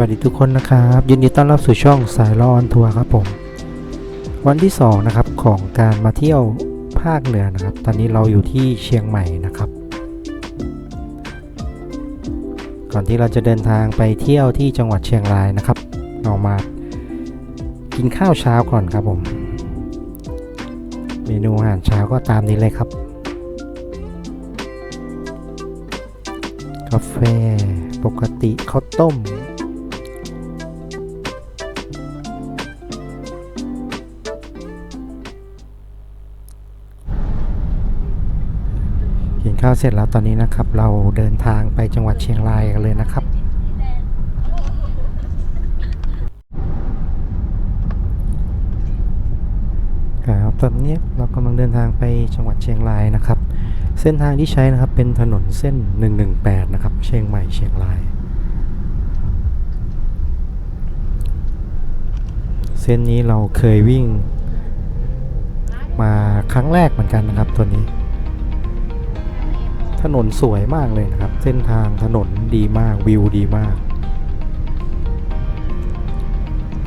วัสดีทุกคนนะครับยินดีต้อนรับสู่ช่องสายลออนทัวร์ครับผม วันที่2นะครับของการมาเที่ยวภาคเหนือนะครับ ตอนนี้เราอยู่ที่เชียงใหม่นะครับ ก่อนที่เราจะเดินทางไปเที่ยวที่จังหวัดเชียงรายนะครับ เรามากินข้าวเช้าก่อนครับผม เมนูอาหารเช้าก็ตามนี้เลยครับ กาแฟปกติข้าวต้ม ข้าวเสร็จแล้วตอนนี้นะครับ เราเดินทางไปจังหวัดเชียงรายกันเลยนะครับ ครับตอนนี้เรากำลังเดินทางไปจังหวัดเชียงรายนะครับ เส้นทางที่ใช้นะครับเป็นถนนเส้น 118 นะครับ เชียงใหม่เชียงราย เส้นนี้เราเคยวิ่งมาครั้งแรกเหมือนกันนะครับตัวนี้ ถนนสวยมากเลยนะครับ เส้นทางถนนดีมากวิวดีมาก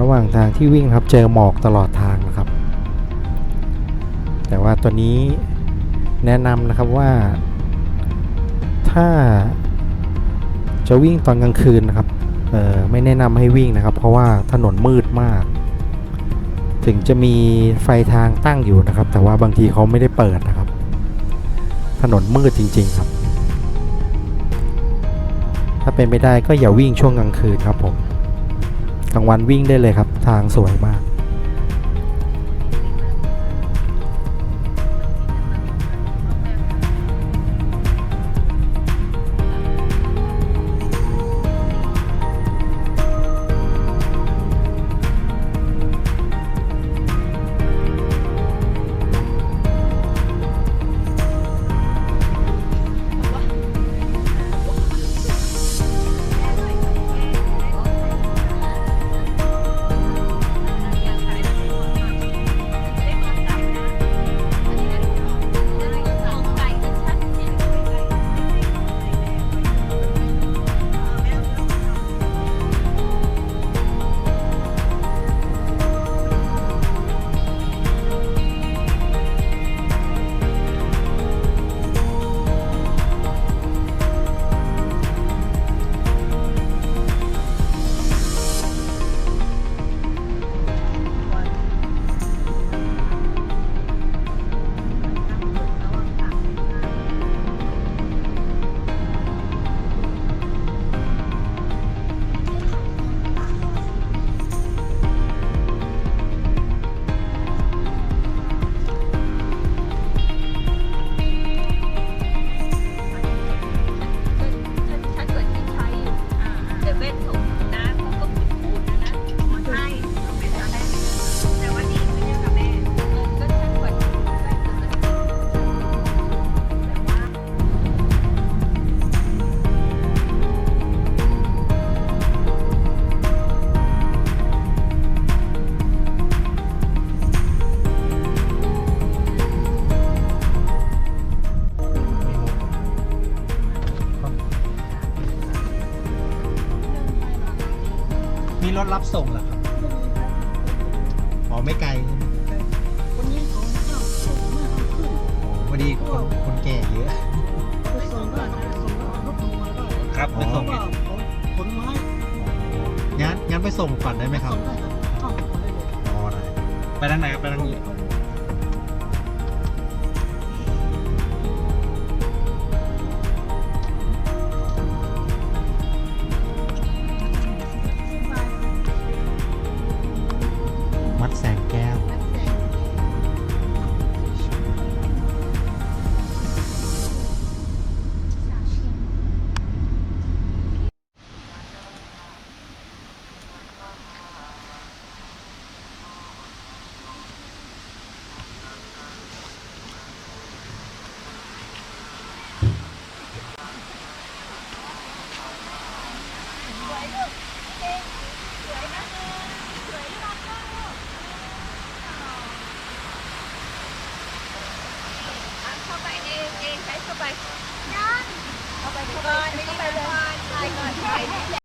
ระหว่างทางที่วิ่งครับเจอหมอกตลอดทางนะครับ แต่ว่าตัวนี้แนะนำนะครับว่าถ้าจะวิ่งตอนกลางคืนนะครับไม่แนะนำให้วิ่งนะครับ เพราะว่าถนนมืดมาก ถึงจะมีไฟทางตั้งอยู่นะครับ แต่ว่าบางทีเขาไม่ได้เปิดนะครับ ถนนมืดจริง ๆ ครับ ถ้าเป็นไม่ได้ก็อย่าวิ่งช่วงกลางคืนครับผมกลางวันวิ่งได้เลยครับ ทางสวยมาก มีรถรับส่งเหรอครับอ๋อไม่ไกลใช่ไหมคนนี้เขาชอบส่งเมื่อเขาขึ้นอ๋อพอดีคนคนแก่เยอะ ไปส่งได้ส่งรถลงมาได้ครับเพไปราะส่งว่าเขาขนไม้งั้นงั้นไปส่งก่อนได้ไหมครับส่งได้ครับเข้าไปได้เลย อ๋อได้ไปทางไหนครับไปทางนี้ ไปยันเข้าไปเข้าไปไม่ได้ไปเลยถ่ายก่อนถ่า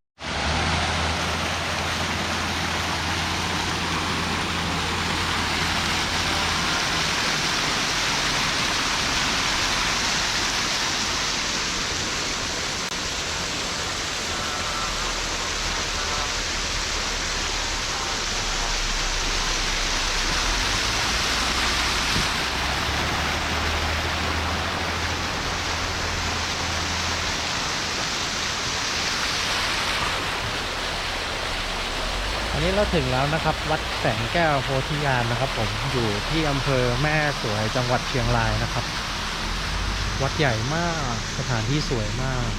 เราถึงแล้วนะครับ วัดแสงแก้วโพธิญาณนะครับ ผมอยู่ที่อำเภอแม่สวยจังหวัดเชียงรายนะครับ วัดใหญ่มากสถานที่สวยมาก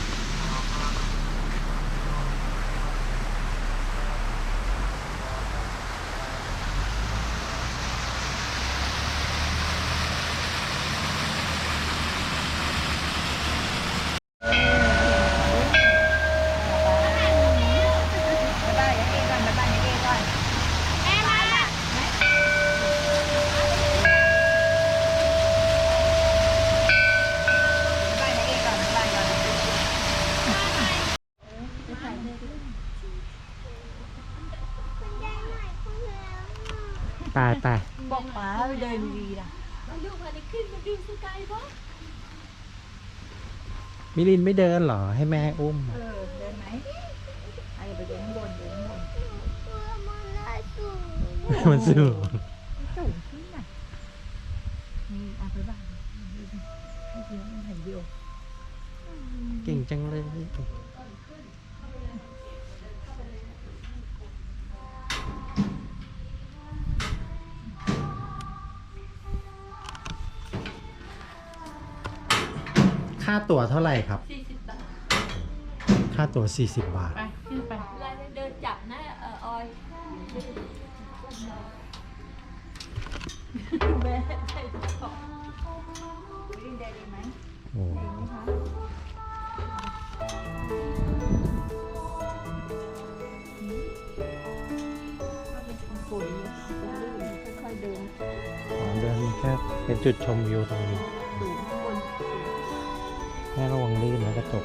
บ๊ายบายยายเอก่อนบ๊ายบายยายเอก่อนแม่มาบ๊ายบายยายเอก่อนบ๊ายบายก่อน ตายตาย บอกป๋าไปเดินดีๆนะ มิลินไม่เดินเหรอ ให้แม่อุ้ม เออ เดินไหมไอ้ไปเดินข้างบนเดินข้างบนมันสูงสูงขึ้นน่ะนี่อะไปบ้านให้เดี๋ยวมันเห็นวิวเก่งจังเลย ตั๋วเท่าไหร่ครับ40บาท ค่าตั๋ว 40 บาท ไป ขึ้นไปเวลาเดินจับนะเออออยแม่ใส่ของวิ่งได้ดีไหมโอ้ดีไหมคะก็เป็นฝุ่นเป็นลื่นค่อยๆเดิน อ๋อเดินแค่เป็นจุดชมวิวตรงนี้ แม่ระวังลื่นแล้วก็ตก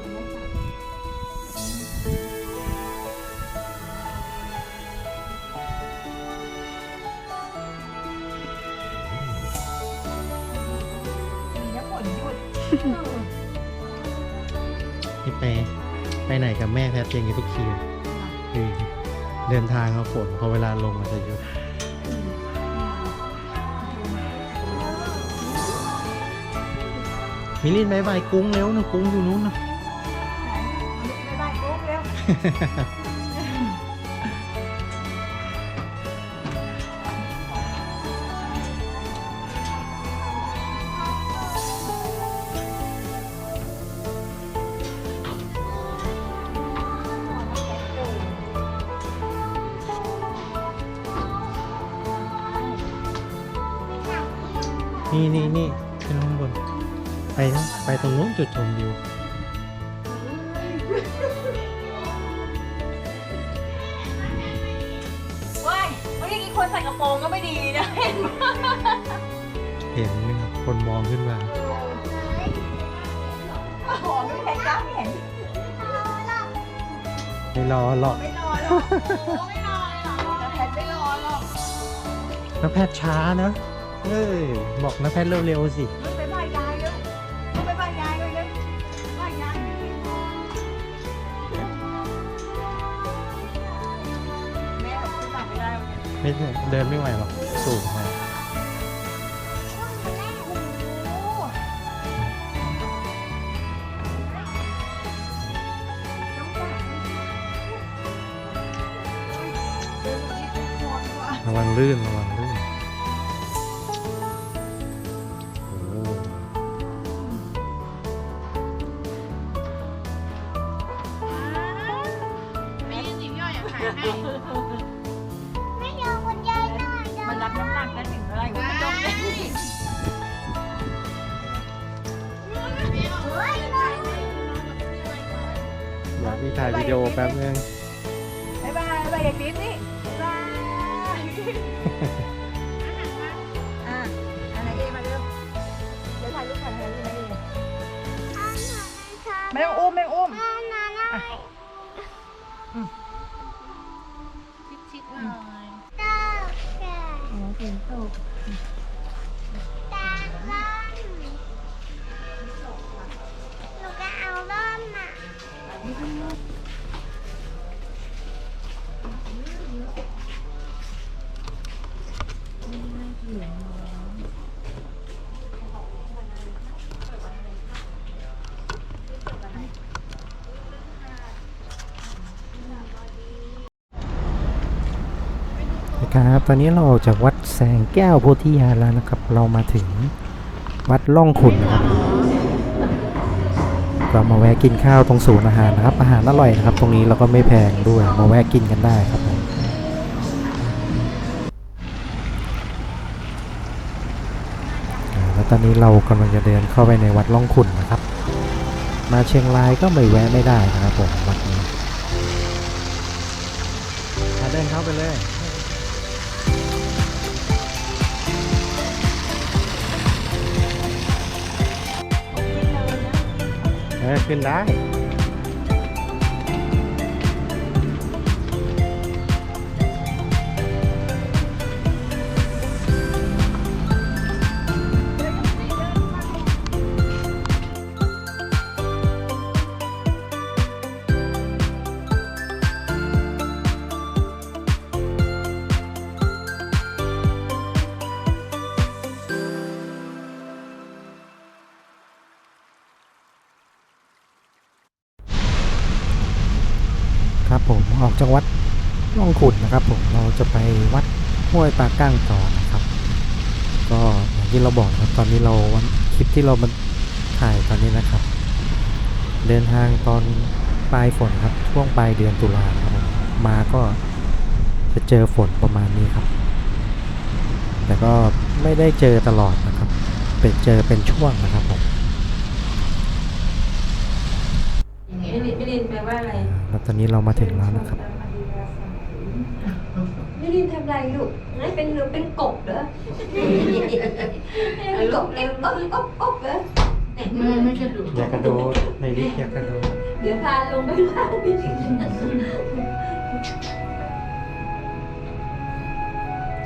มีน้ำฝนหยุดนี่ไปไปไหนกับแม่แพทย์อย่างนี้ทุกทีคือเดินทางเอาฝนพอเวลาลงมันจะหยุด มิลินบายบายกุ้งเร็วนะกุ้งอยู่นู้นนะบ๊ายบายโก้เร็วนี่นี่นี่ ตรงนู้นจุดชมวิวว้ายเมื่อกี้คนใส่กระโปรงก็ไม่ดีนะเห็นไหมเห็นไหมครับคนมองขึ้นมาโอ้โหไม่มีใครกล้าเห็นไม่รอหรอกไม่รอหรอกไม่รอหรอกแต่แพทไม่รอหรอกน้าแพทย์ช้านะเอ้ยบอกน้าแพทย์เร็วๆสิ ไม่เดินไม่ไหวหรอกสูงไประวังลื่นระวัง เดี๋ยวพี่ถ่ายวิดีโอแป๊บนึงบ๊ายบายบ๊ายบายอย่าปิ๊บนี่บ๊ายบายอะอันไหนเอมาเร็วเดี๋ยวถ่ายรูปถ่ายถ่ายรูปนะเอไม่ต้องอุ้มไม่ต้องอุ้ม ครับตอนนี้เราออกจากวัดแสงแก้วโพธิญาแล้วนะครับ เรามาถึงวัดล่องขุนนะครับก็มาแวะกินข้าวตรงศูนย์อาหารนะครับ อาหารอร่อยนะครับ ตรงนี้แล้วก็ไม่แพงด้วยมาแวะกินกันได้ครับแล้วตอนนี้เรากำลังจะเดินเข้าไปในวัดล่องขุนนะครับ มาเชียงรายก็ไม่แวะไม่ได้นะครับผมวัดนี้อ่าเดินเข้าไปเลย เออขึ้นได้ จากวัดล่องขุนนะครับผมเราจะไปวัดห้วยปลาก้างต่อนะครับ ก็อย่างที่เราบอกนะครับตอนนี้เราวันคลิปที่เรามาถ่ายตอนนี้นะครับ เดินทางตอนปลายฝนครับช่วงปลายเดือนตุลาครับผมมาก็จะเจอฝนประมาณนี้ครับ แต่ก็ไม่ได้เจอตลอดนะครับ เป็นเจอเป็นช่วงนะครับผมไม่ลินไม่ลินแปลว่าอะไรแล้วตอนนี้เรามาถึงแล้วนะครับไม่ลิ นทำไรลูกนั่นเป็นหรือเป็นกบเหรอเป็นกบเอ็มอ๊อบอ๊อบอ๊อบเหรอไม่ไม่ใช่ดูอย่ากระโดดในลิฟต์อย่ากระโดดเดี๋ยวพาลงไปล่าง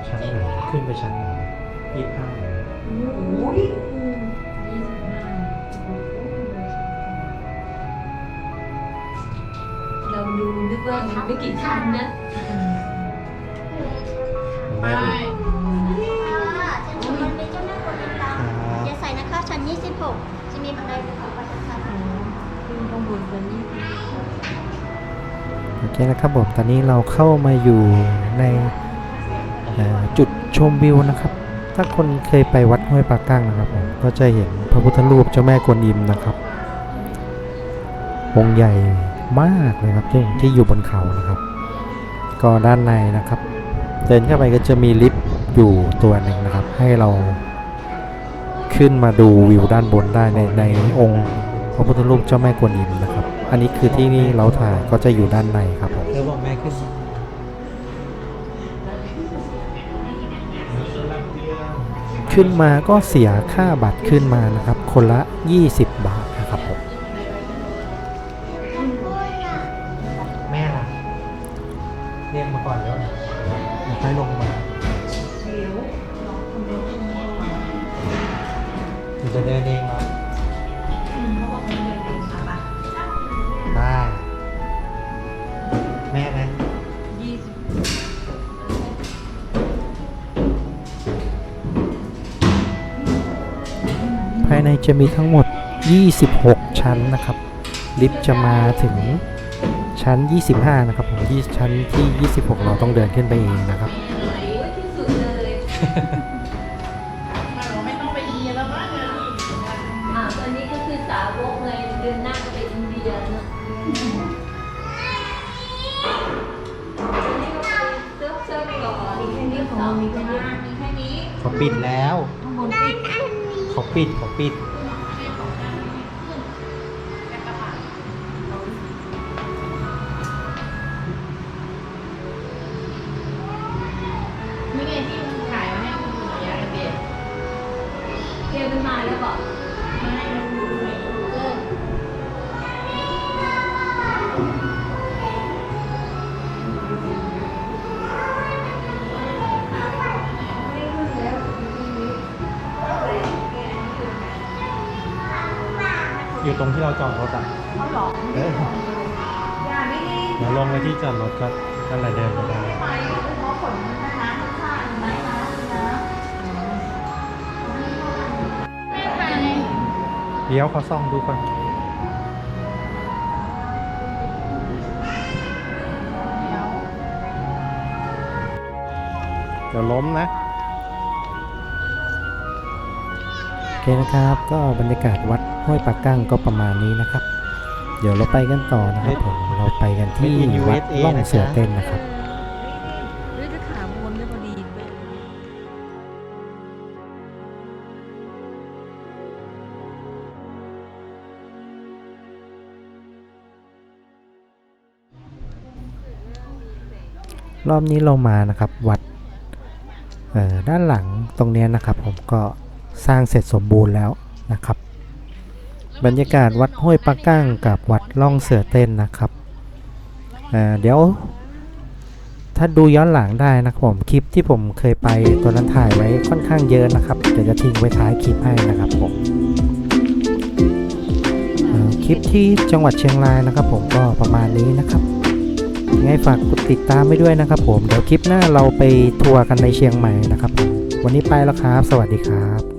ชั้นไหนขึ้นไปชั้นไหนยี่สิบห้าโอ้ยเราดูนึกว่ามันไม่กี่ชั้นนะแม่ดูค่ะฉันมันเป็นเจ้าแม่คนตาครับจะใส่นะคะชั้น26จะมีบันไดภูเขาไปชั้นขึ้นข้างบนกันนี่โอเคนะครับผมตอนนี้เราเข้ามาอยู่ในเอ่อจุดชมวิวนะครับ ถ้าคนเคยไปวัดห้วยปลากั้งนะครับผมก็จะเห็นพระพุทธรูปเจ้าแม่กวนอิมนะครับองค์ใหญ่มากเลยครับที่ที่อยู่บนเขานะครับ ก็ด้านในนะครับ เดินเข้าไปก็จะมีลิฟต์อยู่ตัวหนึ่งนะครับ ให้เราขึ้นมาดูวิวด้านบนได้ในในองค์พระพุทธรูปเจ้าแม่กวนอิมนะครับ อันนี้คือที่นี่เราถ่ายก็จะอยู่ด้านในครับผมเธอบอกแม่ขึ้นขึ้นมาก็เสียค่าบัตรขึ้นมานะครับ คนละ 20 บาท ในจะมีทั้งหมด 26 ชั้นนะครับ ลิฟต์จะมาถึงชั้น 25 นะครับผมที่ชั้นที่ 26 เราต้องเดินขึ้นไปเองนะครับโอ้ยที่สุดเลยอ่าตอนนี้ก็คือสาวกเลยเดินหน้าไปอินเดียเนอะอันนี้ก็ไปเซิร์ฟเซิร์ฟก่อนมีแค่นี้ของเรามีแค่นี้มีแค่นี้เขาปิดแล้ว ข้างบนปิด เขาปิดเขาปิด อยู่ตรงที่เราจอดรถอะเออเดี๋ยวลงไปที่จอดรถก็นั่นแหละเดินไปได้เดี๋ยวเขาส่องดูก่อนเดี๋ยวล้มนะ คนะครับ ก็บรรยากาศวัดห้วยปากกั้งก็ประมาณนี้นะครับ เดี๋ยวเราไปกันต่อนะครับผมเราไปกันที่ Made in วัด USA ล่องเสือนะจ๊ะเต้นนะครับเฮ้ยจะขาบวมได้พอดีเลยรอบนี้เรามานะครับวัดเอ่อด้านหลังตรงเนี้ยนะครับ ผมก็ สร้างเสร็จสมบูรณ์แล้วนะครับ บรรยากาศวัดห้วยปะก้างกับวัดล่องเสือเต้นนะครับเเดี๋ยว ถ้าดูย้อนหลังได้นะครับผมคลิปที่ผมเคยไปตัวนั้นถ่ายไว้ค่อนข้างเยอะนะครับเดี๋ยวจะทิ้งไว้ท้ายคลิปให้นะครับผมคลิปที่จังหวัดเชียงรายนะครับผมก็ประมาณนี้นะครับยังไงฝากกดติดตามไปด้วยนะครับผมเดี๋ยวคลิปหน้าเราไปทัวร์กันในเชียงใหม่นะครับ วันนี้ไปแล้วครับ สวัสดีครับ